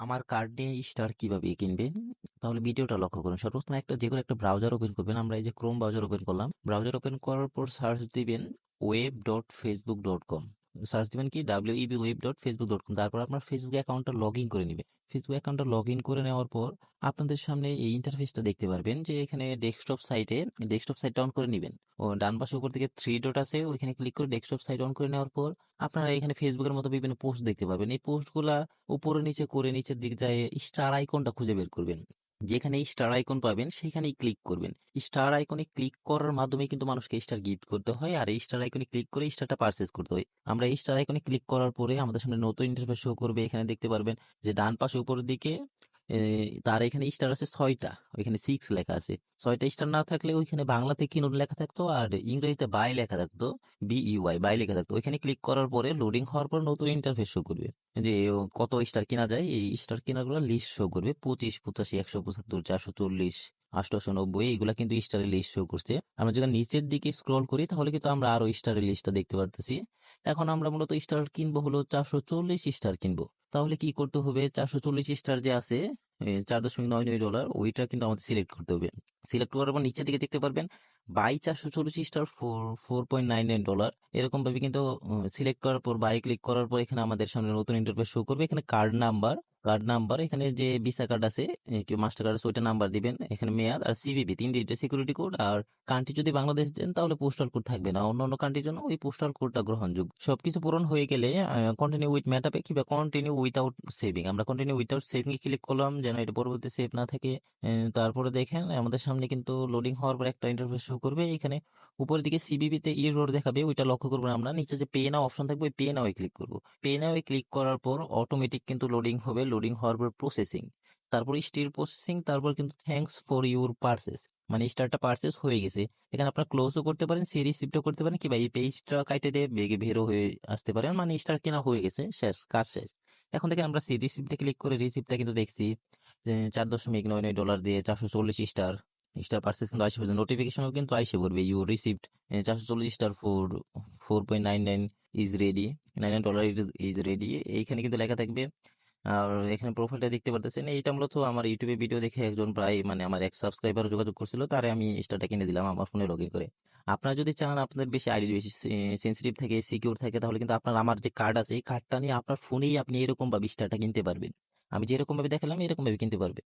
আমার কার্ড নিয়ে স্টার কীভাবে কিনবেন তাহলে ভিডিওটা লক্ষ্য করুন। সর্বপ্রথম একটা যে কোনো একটা ব্রাউজার ওপেন করবেন। আমরা এই যে ক্রোম ব্রাউজার ওপেন করলাম। ব্রাউজার ওপেন করার পর সার্চ দিবেন web dot Facebook dot com search দিবেন কি W E B web dot Facebook dot com তারপর আপনার ফেসবুক অ্যাকাউন্টটা লগ ইন করে নেবে। ফেসবুক অ্যাকাউন্টটা লগ ইন করে নেওয়ার পর আপনাদের সামনে এই ইন্টারফেসটা দেখতে পারবেন যে এখানে ডেস্কটপ সাইটে ডেস্কটপ সাইটটা অন করে নেবেন। ও ডান পাশে উপর দিকে থ্রি ডট আছে, ওইখানে ক্লিক করে ডেস্কটপ সাইট অন করে নেওয়ার পর আপনারা এখানে ফেসবুকের মতো বিভিন্ন পোস্ট দেখতে পারবেন। এই পোস্টগুলা উপরে নিচে, করে নিচের দিক যায় স্টার আইকনটা খুঁজে বের করবেন। যেখানে স্টার আইকন পাবেন, সেখানেই ক্লিক করবেন। স্টার আইকনে ক্লিক করার মাধ্যমে কিন্তু মানুষকে স্টার গিফট করতে হয় আর এই স্টার আইকনে ক্লিক করে স্টারটা পারচেস করতে হয়। আমরা এই স্টার আইকনে ক্লিক করার পরে আমাদের সামনে নতুন ইন্টারফেস শো করবে। এখানে দেখতে পারবেন যে ডান পাশে উপরের দিকে তার এখানে স্টার আছে ছয়টা, ওইখানে সিক্স লেখা আছে। ছয়টা স্টার না থাকলে ওইখানে বাংলাতে কিনুন লেখা থাকতো আর ইংরেজিতে বাই লেখা থাকতো বিইউআই বাই লেখা থাকতো। ওইখানে ক্লিক করার পরে লোডিং হওয়ার পর নতুন ইন্টারফেস শো করবে। যে কত স্টার কিনা যায়, এই স্টার কেনাগুলো লিস্ট শো করবে। পঁচিশ, পঁচাশি, একশো, পঁচাত্তর, চারশো, চল্লিশ, আটশো, নব্বই এগুলা কিন্তু স্টারের লিস্ট শো করছে। আমরা যখন নিচের দিকে স্ক্রল করি, তাহলে কিন্তু আমরা আরও স্টারের লিস্টটা দেখতে পারতেছি। এখন আমরা মূলত স্টার কিনবো হলো চারশো চল্লিশ স্টার কিনবো। তাহলে কি করতে হবে? চারশো চল্লিশ স্টার যে আছে চার দশমিক নয় নয় ডলার, ওইটা কিন্তু আমাদের সিলেক্ট করতে হবে। সিলেক্ট করার পর নিচে দিকে দেখতে পারবেন বাই চারশো চল্লিশ star four four point nine nine dollar এরকম ভাবে কিন্তু সিলেক্ট করার পর বাই ক্লিক করার পর এখানে আমাদের সামনে নতুন ইন্টারফেস শো করবে। এখানে কার্ড নাম্বার কার্ড নাম্বার এখানে যে ভিসা কার্ড আছে কেউ মাস্টার কার্ড আছে, ওইটা নাম্বার দিবেন। এখানে মেয়াদ আর সিবিবি তিন ডিজিটের সিকিউরিটি কোড আর কান্ট্রি যদি বাংলাদেশ দেন, তাহলে পোস্টাল কোড থাকবে না। অন্য অন্য কান্ট্রির জন্য ওই পোস্টাল কোডটা গ্রহণযোগ্য। সবকিছু পূরণ হয়ে গেলে কন্টিনিউ উইথ ম্যাটাপে কিংবা কন্টিনিউ উইথাউট সেভিং আমরা কন্টিনিউ উইথাউট সেভিং ক্লিক করলাম, যেন এটা পরবর্তী সেভ না থাকে। তারপরে দেখেন, আমাদের সামনে কিন্তু লোডিং হওয়ার পর একটা ইন্টারফেস শো করবে। এখানে উপরের দিকে সিবিবিতে ই রোড দেখাবে, ওইটা লক্ষ্য করব আমরা। নিচে যে পে নাও অপশন থাকবে, ওই পে নাও ক্লিক করব। পে নাও ক্লিক করার পর অটোমেটিক কিন্তু লোডিং হবে লোডিং হওয়ার পর প্রসেসিং তারপর স্টিল প্রসেসিং তারপর কিন্তু থ্যাঙ্কস ফর ইউর পার্সেস মানে স্টারটা পার্সেস হয়ে গেছে। এখানে আপনারা ক্লোজও করতে পারেন সি রিসিপ্টও করতে পারেন, কিংবা এই পেজটা কাইটে দিয়ে বেগে বেরো হয়ে আসতে পারেন মানে স্টার কেনা হয়ে গেছে, শেষ, কাজ শেষ। এখন দেখেন আমরা সি রিসিপ্টে ক্লিক করে রিসিপ্টটা কিন্তু দেখছি চার দশমিক নয় নয় ডলার দিয়ে চারশো চল্লিশ স্টার স্টার পার্সেস কিন্তু আসে পড়বে নোটিফিকেশনও কিন্তু আইসে পড়বে ইউ রিসিপ্ট চারশো চল্লিশ star four four point nine nine is ready nine nine dollar is ready এইখানে কিন্তু লেখা থাকবে আর এখানে প্রোফাইলটা দেখতে পারতেছেন। এইটা মূলত আমার ইউটিউবে ভিডিও দেখে একজন প্রায় মানে আমার এক সাবস্ক্রাইবার যোগাযোগ করছিল, তারে আমি ইনস্টাটা কিনে দিলাম আমার ফোনে লগ করে। আপনারা যদি চান আপনাদের বেশি আইডি বেশি সেন্সিটিভ থাকে সিকিউর থাকে, তাহলে কিন্তু আপনার আমার যে কার্ড আছে, এই কার্ডটা নিয়ে আপনার ফোনেই আপনি এরকম ভাবে স্টারটা কিনতে পারবেন। আমি যেরকম ভাবে দেখালাম এরকম ভাবে কিনতে পারবে।